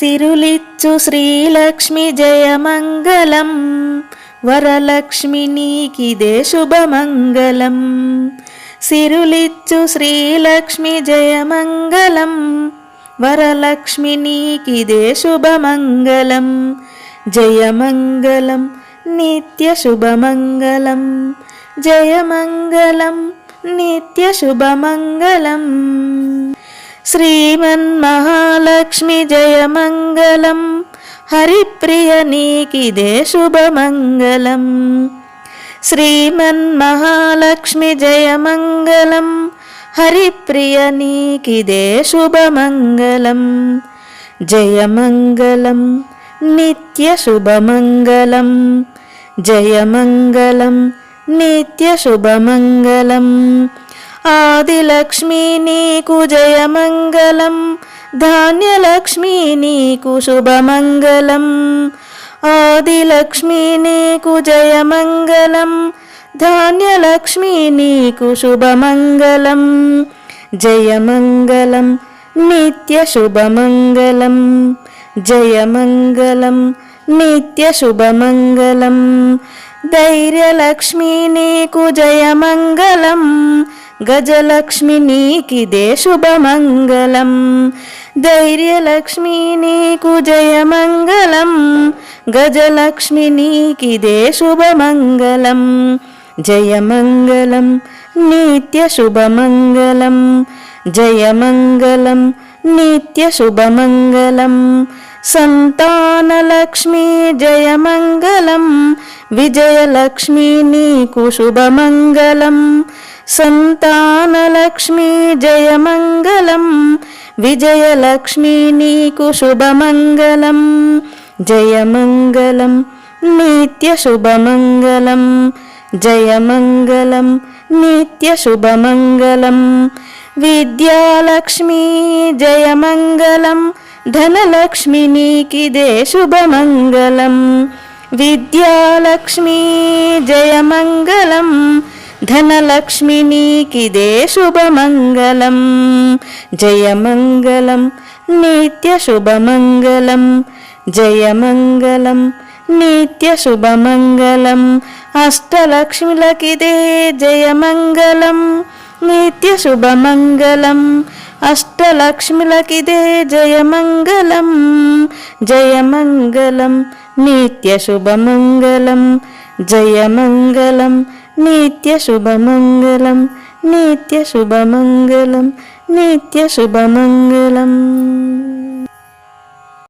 సిరులిచ్చు శ్రీలక్ష్మి జయమంగళం వరలక్ష్మి నీకిదే శుభమంగళం. సిరులిచ్చు శ్రీలక్ష్మి జయమంగళం వరలక్ష్మి నీకిదే శుభమంగళం. జయమంగళం నిత్య శుభమంగళం. జయమంగళం నిత్య श्रीमन्महालक्ष्मि जयमङ्गलम्। हरिप्रियनीकिदेशुभमङ्गलम् श्रीमन्महालक्ष्मि जयमङ्गलम्। हरिप्रियनीकिदेशुभमङ्गलम् जय मङ्गलं नित्यशुभमङ्गलम् जयमङ्गलं नित्यशुभमङ्गलम् శుభమంగళం జయమంగళం నిత్య శుభమంగళం జయమంగళం నిత్య శుభమంగళం ఆదిలక్ష్మీ నీకు జయమంగళం ధాన్యలక్ష్మీ నీకు శుభమంగళం ఆదిలక్ష్మీ నీకు జయమంగళం ధాన్యలక్ష్మీ నీకు శుభమంగళం జయమంగళం నిత్య శుభమంగళం జయమంగళం నిత్య శుభమంగళం ధైర్యలక్ష్మీ నీకు జయమంగళం గజలక్ష్మి నీకిదే శుభమంగళం. ధైర్యలక్ష్మి నీకు జయమంగళం. గజలక్ష్మి నీకిదే శుభమంగళం. జయమంగళం నిత్య శుభమంగళం. జయమంగళం నిత్య శుభమంగళం. సంతానలక్ష్మి జయమంగళం. విజయలక్ష్మి నీకు శుభమంగళం. सन्तानलक्ष्मी जयमङ्गलं विजयलक्ष्मी विजयलक्ष्मिनीकुशुभमङ्गलं जय मङ्गलं नित्यशुभमङ्गलं जयमङ्गलं नित्यशुभमङ्गलं विद्यालक्ष्मी जयमङ्गलं धनलक्ष्मि नी शुभमङ्गलं विद्यालक्ष्मी जय ధనలక్ష్మి నీకిదే శుభమంగళం. జయమంగళం నిత్య శుభమంగళం. జయమంగళం నిత్య శుభమంగళం. అష్టలక్ష్మిలకిదే జయమంగళం నిత్య శుభమంగళం. అష్టలక్ష్మిలకిదే జయమంగళం జయమంగళం నిత్య శుభమంగళం జయమంగళం నిత్య శుభమంగళం నిత్య శుభమంగళం నిత్య శుభమంగళం.